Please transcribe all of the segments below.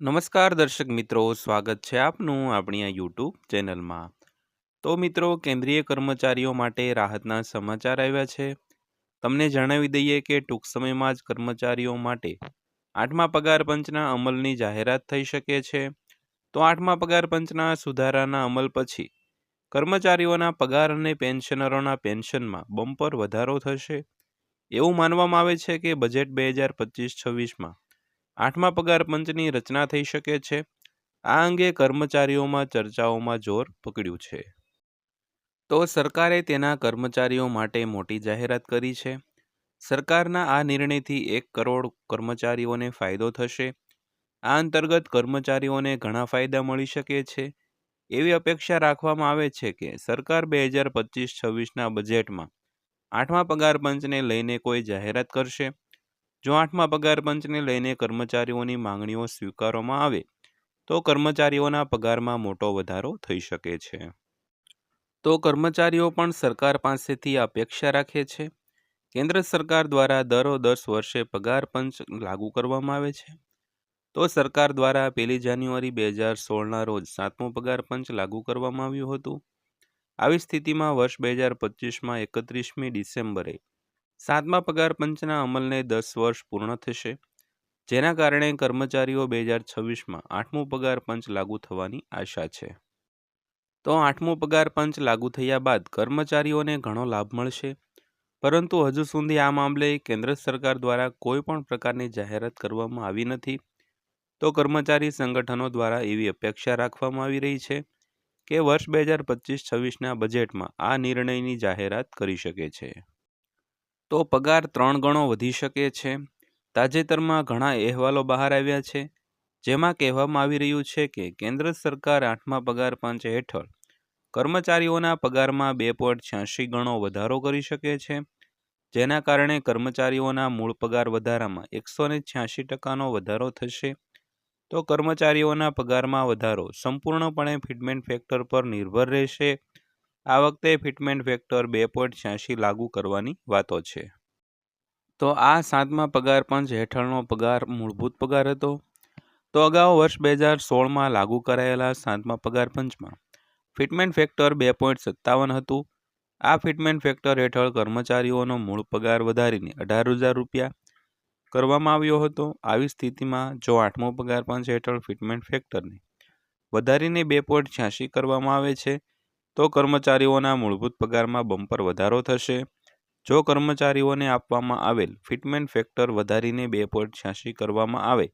નમસ્કાર દર્શક મિત્રો, સ્વાગત છે આપનું આપણી આ યુટ્યુબ ચેનલમાં. તો મિત્રો, કેન્દ્રીય કર્મચારીઓ માટે રાહતના સમાચાર આવ્યા છે. તમને જણાવી દઈએ કે ટૂંક સમયમાં જ કર્મચારીઓ માટે આઠમા પગાર પંચના અમલની જાહેરાત થઈ શકે છે. તો આઠમા પગાર પંચના સુધારાના અમલ પછી કર્મચારીઓના પગાર અને પેન્શનરોના પેન્શનમાં બમ્પર વધારો થશે. એવું માનવામાં આવે છે કે બજેટ બે હજાર પચીસ છવ્વીસમાં આઠમા પગાર પંચની રચના થઈ શકે છે. આ અંગે કર્મચારીઓમાં ચર્ચાઓમાં જોર પકડ્યું છે. તો સરકારે તેના કર્મચારીઓ માટે મોટી જાહેરાત કરી છે. સરકારના આ નિર્ણયથી એક કરોડ કર્મચારીઓને ફાયદો થશે. આ અંતર્ગત કર્મચારીઓને ઘણા ફાયદા મળી શકે છે. એવી અપેક્ષા રાખવામાં આવે છે કે સરકાર બે હજાર પચીસ છવ્વીસના બજેટમાં આઠમા પગાર પંચને લઈને કોઈ જાહેરાત કરશે. જો આઠમા પગાર પંચને લઈને કર્મચારીઓની માંગણીઓ સ્વીકારવામાં આવે, તો કર્મચારીઓના પગારમાં મોટો વધારો થઈ શકે છે. તો કર્મચારીઓ પણ સરકાર પાસેથી અપેક્ષા રાખે છે? કેન્દ્ર સરકાર દ્વારા દરો દસ વર્ષે પગાર પંચ લાગુ કરવામાં આવે છે? તો સરકાર દ્વારા પહેલી જાન્યુઆરી બે હજાર સોળના રોજ સાતમો પગાર પંચ લાગુ કરવામાં આવ્યું હતું? આવી સ્થિતિમાં વર્ષ બે હજાર પચીસમાં એકત્રીસમી ડિસેમ્બરે સાતમા પગાર પંચના અમલને દસ વર્ષ પૂર્ણ થશે. જેના કારણે કર્મચારીઓ બે હજાર છવ્વીસમાં આઠમું પગાર પંચ લાગુ થવાની આશા છે. તો આઠમું પગાર પંચ લાગુ થયા બાદ કર્મચારીઓને ઘણો લાભ મળશે. પરંતુ હજુ સુધી આ મામલે કેન્દ્ર સરકાર દ્વારા કોઈ પણ પ્રકારની જાહેરાત કરવામાં આવી નથી. તો કર્મચારી સંગઠનો દ્વારા એવી અપેક્ષા રાખવામાં આવી રહી છે કે વર્ષ બે હજાર પચીસ છવ્વીસના બજેટમાં આ નિર્ણયની જાહેરાત કરી શકે છે. તો પગાર ત્રણ ગણો વધી શકે છે. તાજેતરમાં ઘણા અહેવાલો બહાર આવ્યા છે. જેમાં કહેવામાં આવી રહ્યું છે કે કેન્દ્ર સરકાર આઠમા પગાર પંચ હેઠળ કર્મચારીઓના પગારમાં બે પોઈન્ટ છ્યાસી ગણો વધારો કરી શકે છે. જેના કારણે કર્મચારીઓના મૂળ પગાર વધારામાં એકસો ને છ્યાસી ટકાનો વધારો થશે. તો કર્મચારીઓના પગારમાં વધારો સંપૂર્ણપણે ફિટમેન્ટ ફેક્ટર પર નિર્ભર રહેશે. આ વખતે ફિટમેન્ટ ફેક્ટર બે પોઈન્ટ છ્યાસી લાગુ કરવાની વાતો છે. તો આ સાતમા પગાર પંચ હેઠળનો પગાર મૂળભૂત પગાર હતો. તો અગાઉ વર્ષ બે હજાર સોળમાં લાગુ કરાયેલા સાતમા પગાર પંચમાં ફિટમેન્ટ ફેક્ટર બે પોઈન્ટ સત્તાવન હતું. આ ફિટમેન્ટ ફેક્ટર હેઠળ કર્મચારીઓનો મૂળ પગાર વધારીને અઢાર હજાર રૂપિયા કરવામાં આવ્યો હતો. આવી સ્થિતિમાં જો આઠમો પગાર પંચ હેઠળ ફિટમેન્ટ ફેક્ટરને વધારીને બે પોઈન્ટ છ્યાસી કરવામાં આવે છે તો કર્મચારીઓના મૂળભૂત પગારમાં બમ્પર વધારો થશે. જો કર્મચારીઓને આપવામાં આવેલ ફિટમેન્ટ ફેક્ટર વધારીને બે પોઈન્ટ છ્યાસી કરવામાં આવે,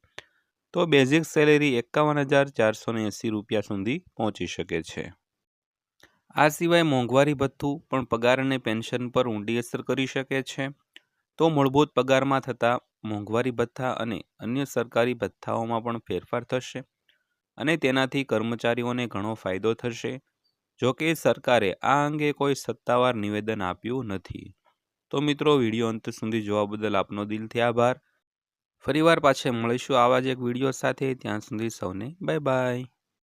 તો બેઝિક સેલેરી એકાવન હજાર ચારસો એંસી રૂપિયા સુધી પહોંચી શકે છે. આ સિવાય મોંઘવારી ભથ્થું પણ પગાર અને પેન્શન પર ઊંડી અસર કરી શકે છે. તો મૂળભૂત પગારમાં થતા મોંઘવારી ભથ્થા અને અન્ય સરકારી ભથ્થાઓમાં પણ ફેરફાર થશે અને તેનાથી કર્મચારીઓને ઘણો ફાયદો થશે. જોકે સરકારે આ અંગે કોઈ સત્તાવાર નિવેદન આપ્યું નથી. તો મિત્રો, વીડિયો અંત સુધી જોવા બદલ આપનો દિલથી આભાર. ફરીવાર પાછે મળીશું આવા જ એક વીડિયો સાથે. ત્યાં સુધી સૌને બાય બાય